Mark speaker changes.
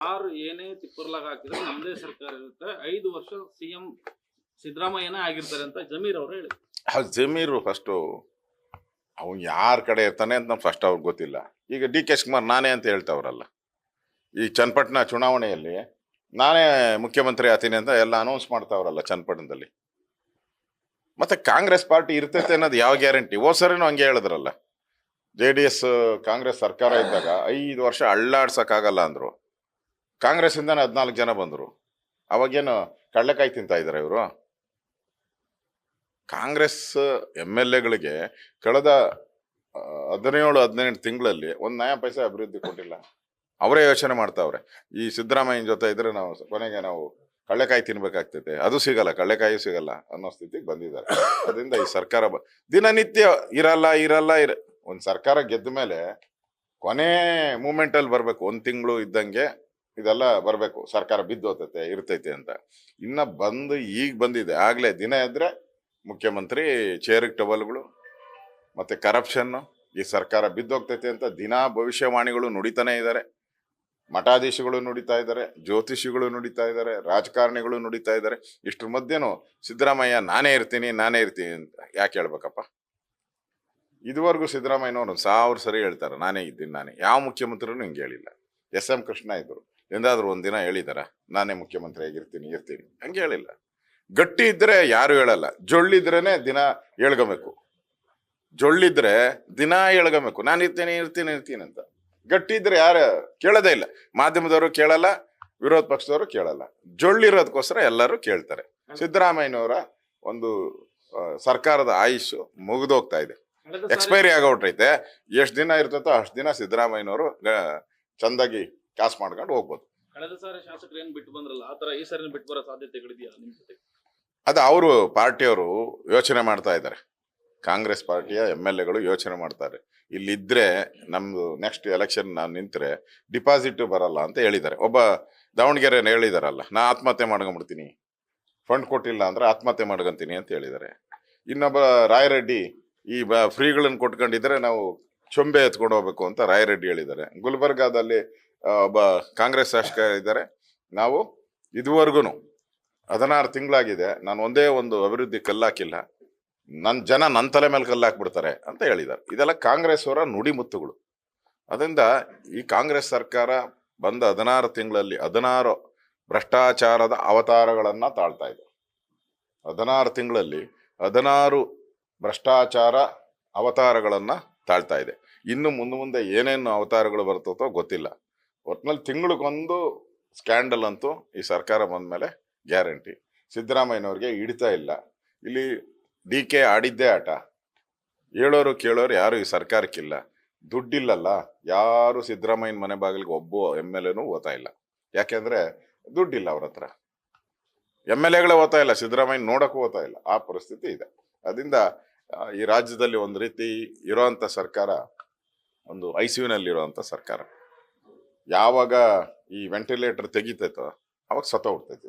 Speaker 1: ಯಾರು ಏನೇ ತಿಪ್ಪರ್ಲಾಗ ಹಾಕಿದ್ರೆ ನಮ್ದೇ ಸರ್ಕಾರ ಇರುತ್ತೆ. ಐದು ವರ್ಷ ಸಿಎಂ ಆಗಿರ್ತಾರೆ ಅಂತ ಜಮೀರ್ ಅವರು ಹೇಳಿ
Speaker 2: ಆ ಜಮೀರು ಫಸ್ಟು ಅವ್ನು ಯಾರ ಕಡೆ ಇರ್ತಾನೆ ಅಂತ ನಮ್ಗೆ ಫಸ್ಟ್ ಅವ್ರಿಗೆ ಗೊತ್ತಿಲ್ಲ. ಈಗ ಡಿ ಕೆ ಕುಮಾರ್ ನಾನೇ ಅಂತ ಹೇಳ್ತಾವ್ರಲ್ಲ. ಈ ಚನ್ನಪಟ್ಟಣ ಚುನಾವಣೆಯಲ್ಲಿ ನಾನೇ ಮುಖ್ಯಮಂತ್ರಿ ಆತೀನಿ ಅಂತ ಎಲ್ಲ ಅನೌನ್ಸ್ ಮಾಡ್ತಾವ್ರಲ್ಲ ಚನ್ನಪಟ್ಟಣದಲ್ಲಿ. ಮತ್ತೆ ಕಾಂಗ್ರೆಸ್ ಪಾರ್ಟಿ ಇರ್ತೈತೆ ಅನ್ನೋದು ಯಾವ ಗ್ಯಾರಂಟಿ ಓ ಸರಿನೂ ಹಂಗೆ ಹೇಳಿದ್ರಲ್ಲ. ಜೆ ಡಿ ಎಸ್, ಕಾಂಗ್ರೆಸ್ ಸರ್ಕಾರ ಇದ್ದಾಗ ಐದು ವರ್ಷ ಅಳ್ಳಾಡ್ಸಕ್ಕಾಗಲ್ಲ ಅಂದ್ರು. ಕಾಂಗ್ರೆಸ್ಸಿಂದನೇ ಹದಿನಾಲ್ಕು ಜನ ಬಂದರು. ಅವಾಗೇನು ಕಡಲೆಕಾಯಿ ತಿಂತಾ ಇದ್ದಾರೆ ಇವರು? ಕಾಂಗ್ರೆಸ್ ಎಂ ಎಲ್ ಎಗಳಿಗೆ ಕಳೆದ ಹದಿನೇಳು, ಹದಿನೆಂಟು ತಿಂಗಳಲ್ಲಿ ಒಂದು ನಯಾ ಪೈಸೆ ಅಭಿವೃದ್ಧಿ ಕೊಟ್ಟಿಲ್ಲ. ಅವರೇ ಯೋಚನೆ ಮಾಡ್ತಾವ್ರೆ. ಈ ಸಿದ್ದರಾಮಯ್ಯನ ಜೊತೆ ಇದ್ರೆ ನಾವು ಕೊನೆಗೆ ನಾವು ಕಳ್ಳೆಕಾಯಿ ತಿನ್ಬೇಕಾಗ್ತೈತೆ. ಅದು ಸಿಗಲ್ಲ, ಕಳ್ಳೆಕಾಯಿ ಸಿಗಲ್ಲ ಅನ್ನೋ ಸ್ಥಿತಿಗೆ ಬಂದಿದ್ದಾರೆ. ಅದರಿಂದ ಈ ಸರ್ಕಾರ ಬ- ದಿನನಿತ್ಯ ಇರಲ್ಲ ಇರಲ್ಲ, ಇರ, ಒಂದು ಸರ್ಕಾರ ಗೆದ್ದ ಮೇಲೆ ಕೊನೆ ಮೂಮೆಂಟಲ್ಲಿ ಬರಬೇಕು. ಒಂದ್ ತಿಂಗಳು ಇದ್ದಂಗೆ ಇದೆಲ್ಲ ಬರಬೇಕು. ಸರ್ಕಾರ ಬಿದ್ದು ಬಿದ್ದೋತೈತೆ, ಇರ್ತೈತೆ ಅಂತ. ಇನ್ನ ಬಂದು, ಈಗ ಬಂದಿದೆ. ಆಗ್ಲೇ ದಿನ ಇದ್ರೆ ಮುಖ್ಯಮಂತ್ರಿ ಚೇರಿಗೆ ಟವಲ್ಗಳು ಮತ್ತೆ ಕರಪ್ಷನ್ನು ಈ ಸರ್ಕಾರ ಬಿದ್ದೋಗ್ತೈತೆ ಅಂತ ದಿನಾ ಭವಿಷ್ಯವಾಣಿಗಳು ನುಡಿತಾನೇ ಇದ್ದಾರೆ ಮಠಾಧೀಶಗಳು ನುಡಿತಾ ಇದ್ದಾರೆ ಜ್ಯೋತಿಷಿಗಳು ನುಡಿತಾ ಇದ್ದಾರೆ ರಾಜಕಾರಣಿಗಳು ನುಡಿತಾ ಇದ್ದಾರೆ ಇಷ್ಟ್ರ ಮಧ್ಯನೂ ಸಿದ್ದರಾಮಯ್ಯ, ನಾನೇ ಇರ್ತೀನಿ ನಾನೇ ಇರ್ತೀನಿ ಅಂತ ಯಾಕೆ ಹೇಳ್ಬೇಕಪ್ಪ? ಇದುವರೆಗೂ ಸಿದ್ದರಾಮಯ್ಯನವರು ಸಾವಿರ ಸರಿ ಹೇಳ್ತಾರೆ, ನಾನೇ ಇದ್ದೀನಿ, ನಾನೇ. ಯಾವ ಮುಖ್ಯಮಂತ್ರಿನೂ ಹಿಂಗೆ ಹೇಳಿಲ್ಲ. ಎಸ್ ಎಂ ಕೃಷ್ಣ ಇದ್ರು. ಎಂದಾದ್ರೂ ಒಂದಿನ ಹೇಳಿದಾರ ನಾನೇ ಮುಖ್ಯಮಂತ್ರಿ ಆಗಿರ್ತೀನಿ ಇರ್ತೀನಿ. ಹಂಗೆ ಹೇಳಿಲ್ಲ. ಗಟ್ಟಿ ಇದ್ರೆ ಯಾರು ಹೇಳಲ್ಲ. ಜೊಳ್ಳಿದ್ರೇನೆ ದಿನ ಹೇಳ್ಗಬೇಕು. ಜೊಳ್ಳಿದ್ರೆ ದಿನ ಹೇಳ್ಗಬೇಕು. ನಾನು ಇರ್ತೀನಿ ಇರ್ತೀನಿ ಇರ್ತೀನಿ ಅಂತ. ಗಟ್ಟಿ ಇದ್ರೆ ಯಾರು ಕೇಳೋದೇ ಇಲ್ಲ. ಮಾಧ್ಯಮದವರು ಕೇಳಲ್ಲ ವಿರೋಧ ಪಕ್ಷದವರು ಕೇಳಲ್ಲ. ಜೊಳ್ಳಿರೋದಕ್ಕೋಸ್ಕರ ಎಲ್ಲರೂ ಕೇಳ್ತಾರೆ. ಸಿದ್ದರಾಮಯ್ಯನವರ ಒಂದು ಸರ್ಕಾರದ ಆಯುಷ್ ಮುಗಿದೋಗ್ತಾ ಇದೆ. ಎಕ್ಸ್ಪೈರಿ ಆಗೋಟ್ರೈತೆ ಎಷ್ಟು ದಿನ ಇರ್ತೈತೋ ಅಷ್ಟು ದಿನ ಸಿದ್ದರಾಮಯ್ಯನವರು ಚಂದಾಗಿ ಕಾಸು ಮಾಡ್ಕೊಂಡು ಹೋಗ್ಬೋದು.
Speaker 1: ಕಳೆದ ಸಾರಿ ಶಾಸಕರು ಏನ್ ಬಿಟ್ಟು ಬಂದ್ರಲ್ಲ ಆತರ ಈ ಸಾರಿ ಬಿಟ್ಟು ಬರೋ ಸಾಧ್ಯತೆಗಳಿದೆಯಾ ನಿಮ್ ಜೊತೆ?
Speaker 2: ಅದು ಅವರು ಪಾರ್ಟಿಯವರು ಯೋಚನೆ ಮಾಡ್ತಾ ಇದ್ದಾರೆ. ಕಾಂಗ್ರೆಸ್ ಪಾರ್ಟಿಯ ಎಂ ಎಲ್ ಎಗಳು ಯೋಚನೆ ಮಾಡ್ತಾರೆ. ಇಲ್ಲಿದ್ರೆ ನಮ್ದು ನೆಕ್ಸ್ಟ್ ಎಲೆಕ್ಷನ್ ನಾನು ನಿಂತರೆ ಡಿಪಾಸಿಟ್ ಬರಲ್ಲ ಅಂತ ಹೇಳಿದ್ದಾರೆ. ಒಬ್ಬ ದಾವಣಗೆರೆ ಹೇಳಿದಾರಲ್ಲ ನಾ ಆತ್ಮಹತ್ಯೆ ಮಾಡ್ಕೊಂಡ್ಬಿಡ್ತೀನಿ. ಫಂಡ್ ಕೊಟ್ಟಿಲ್ಲ ಅಂದ್ರೆ ಆತ್ಮಹತ್ಯೆ ಮಾಡ್ಕೊಂತೀನಿ ಅಂತ ಹೇಳಿದ್ದಾರೆ. ಇನ್ನೊಬ್ಬ ರಾಯರೆಡ್ಡಿ ಈ ಬ ಫ್ರೀಗಳನ್ನು ಕೊಟ್ಕೊಂಡಿದ್ರೆ ನಾವು ಚೊಂಬೆ ಎತ್ಕೊಂಡು ಹೋಗ್ಬೇಕು ಅಂತ ರಾಯರೆಡ್ಡಿ ಹೇಳಿದ್ದಾರೆ. ಗುಲ್ಬರ್ಗಾದಲ್ಲಿ ಆ, ಒಬ್ಬ ಕಾಂಗ್ರೆಸ್ ಶಾಸಕ ಇದ್ದಾರೆ. ನಾವು ಇದುವರೆಗೂ ಹದಿನಾರು ತಿಂಗಳಾಗಿದೆ. ನಾನು ಒಂದೇ ಒಂದು ಅಭಿವೃದ್ಧಿ ಕಲ್ಲಾಕಿಲ್ಲ. ನನ್ನ ಜನ ನನ್ನ ತಲೆ ಮೇಲೆ ಕಲ್ಲಾಕ್ಬಿಡ್ತಾರೆ ಅಂತ ಹೇಳಿದ್ದಾರೆ. ಇದೆಲ್ಲ ಕಾಂಗ್ರೆಸ್ ಅವರ ನುಡಿಮುತ್ತುಗಳು ಅದರಿಂದ ಈ ಕಾಂಗ್ರೆಸ್ ಸರ್ಕಾರ ಬಂದ ಹದಿನಾರು ತಿಂಗಳಲ್ಲಿ ಹದಿನಾರು ಭ್ರಷ್ಟಾಚಾರದ ಅವತಾರಗಳನ್ನು ತಾಳ್ತಾ ಇದೆ. ಹದಿನಾರು ತಿಂಗಳಲ್ಲಿ ಹದಿನಾರು ಭ್ರಷ್ಟಾಚಾರ ಅವತಾರಗಳನ್ನು ತಾಳ್ತಾ ಇದೆ. ಇನ್ನು ಮುಂದೆ ಮುಂದೆ ಏನೇನು ಅವತಾರಗಳು ಬರ್ತತೋ ಗೊತ್ತಿಲ್ಲ. ಒಟ್ನಲ್ಲಿ ತಿಂಗಳಿಗೊಂದು ಸ್ಕ್ಯಾಂಡಲ್ ಅಂತೂ ಈ ಸರ್ಕಾರ ಬಂದ ಮೇಲೆ ಗ್ಯಾರಂಟಿ. ಸಿದ್ದರಾಮಯ್ಯನವ್ರಿಗೆ ಹಿಡಿತಾ ಇಲ್ಲ. ಇಲ್ಲಿ ಡಿ ಕೆ ಆಡಿದ್ದೇ ಆಟ. ಹೇಳೋರು ಕೇಳೋರು ಯಾರು ಈ ಸರ್ಕಾರಕ್ಕಿಲ್ಲ. ದುಡ್ಡಿಲ್ಲಲ್ಲ. ಯಾರು ಸಿದ್ದರಾಮಯ್ಯನ ಮನೆ ಬಾಗಿಲಿಗೆ ಒಬ್ಬ ಎಂ ಎಲ್ ಎನೂ ಓದ್ತಾ ಇಲ್ಲ. ಯಾಕೆಂದ್ರೆ ದುಡ್ಡಿಲ್ಲ ಅವ್ರ ಹತ್ರ. ಎಂ ಎಲ್ ಎಗಳೇ ಓದ್ತಾ ಇಲ್ಲ. ಸಿದ್ದರಾಮಯ್ಯ ನೋಡಕ್ಕೂ ಓದ್ತಾ ಇಲ್ಲ. ಆ ಪರಿಸ್ಥಿತಿ ಇದೆ. ಅದರಿಂದ ಈ ರಾಜ್ಯದಲ್ಲಿ ಒಂದು ರೀತಿ ಇರೋವಂಥ ಸರ್ಕಾರ, ಒಂದು ಐ ಸಿ ಯುನಲ್ಲಿರುವಂಥ ಸರ್ಕಾರ. ಯಾವಾಗ ಈ ವೆಂಟಿಲೇಟರ್ ತೆಗಿತೈತೋ ಅವಾಗ ಸತ್ತ ಹೋಗ್ತೈತೆ